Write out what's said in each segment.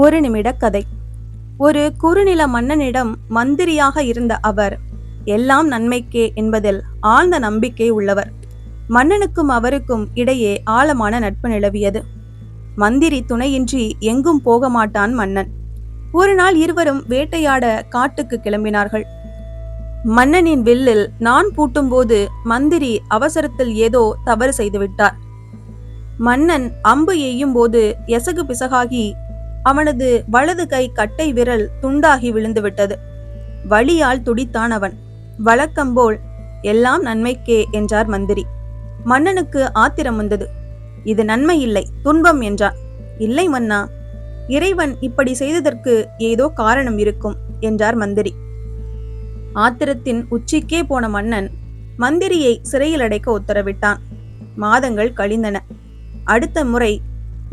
ஒரு நிமிட கதை. ஒரு குறுநில மன்னனிடம் மந்திரியாக இருந்த அவர் எல்லாம் நன்மைக்கே என்பதில் ஆழ்ந்த நம்பிக்கை உள்ளவர். மன்னனுக்கும் அவருக்கும் இடையே ஆழமான நட்பு நிலவியது. மந்திரி துணையின்றி எங்கும் போக மாட்டான் மன்னன். ஒரு நாள் இருவரும் வேட்டையாட காட்டுக்கு கிளம்பினார்கள். மன்னனின் வில்லில் நான் பூட்டும்போது மந்திரி அவசரத்தில் ஏதோ தவறு செய்துவிட்டார். மன்னன் அம்பு எய்யும் போது எசகு பிசகாகி அவனது வலது கை கட்டை விரல் துண்டாகி விழுந்துவிட்டது. வழியால் துடித்தான் அவன். வழக்கம்போல் எல்லாம் நன்மைக்கே என்றார் மந்திரி. மன்னனுக்கு ஆத்திரம் வந்தது. இது நன்மை இல்லை துன்பம் என்றான். இல்லை மன்னா இறைவன் இப்படி செய்ததற்கு ஏதோ காரணம் இருக்கும் என்றார் மந்திரி. ஆத்திரத்தின் உச்சிக்கே போன மன்னன் மந்திரியை சிறையில் அடைக்க உத்தரவிட்டான். மாதங்கள் கழிந்தன. அடுத்த முறை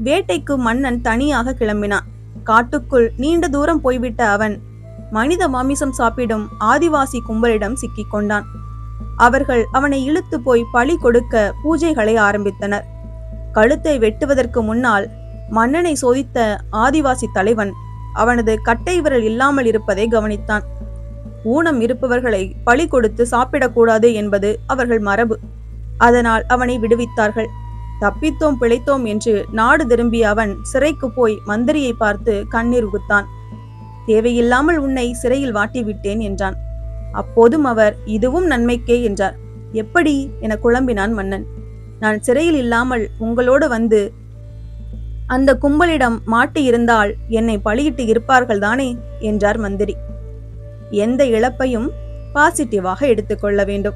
வேட்டைக்கு மன்னன் தனியாக கிளம்பினான். காட்டுக்குள் நீண்ட தூரம் போய்விட்ட அவன் மனித மாமிசம் சாப்பிடும் ஆதிவாசி கும்பலிடம் சிக்கிக் கொண்டான். அவர்கள் அவனை இழுத்து போய் பழி கொடுக்க பூஜைகளை ஆரம்பித்தனர். கழுத்தை வெட்டுவதற்கு முன்னால் மன்னனை சோதித்த ஆதிவாசி தலைவன் அவனது கட்டை விரல் இல்லாமல் இருப்பதை கவனித்தான். ஊனம் இருப்பவர்களை பழி கொடுத்து சாப்பிடக்கூடாது என்பது அவர்கள் மரபு. அதனால் அவனை விடுவித்தார்கள். தப்பித்தோம் பிழைத்தோம் என்று நாடு திரும்பிய அவன் சிறைக்கு போய் மந்திரியை பார்த்து கண்ணீர் உகுத்தான். தேவையில்லாமல் உன்னை சிறையில் வாட்டிவிட்டேன் என்றான். அப்போதும் அவர் இதுவும் நன்மைக்கே என்றார். எப்படி? என குழம்பினான் மன்னன். நான் சிறையில் இல்லாமல் உங்களோடு வந்து அந்த கும்பலிடம் மாட்டி இருந்தால் என்னை பழியிட்டு இருப்பார்கள் தானே? என்றார் மந்திரி. எந்த இழப்பையும் பாசிட்டிவாக எடுத்துக்கொள்ள வேண்டும்.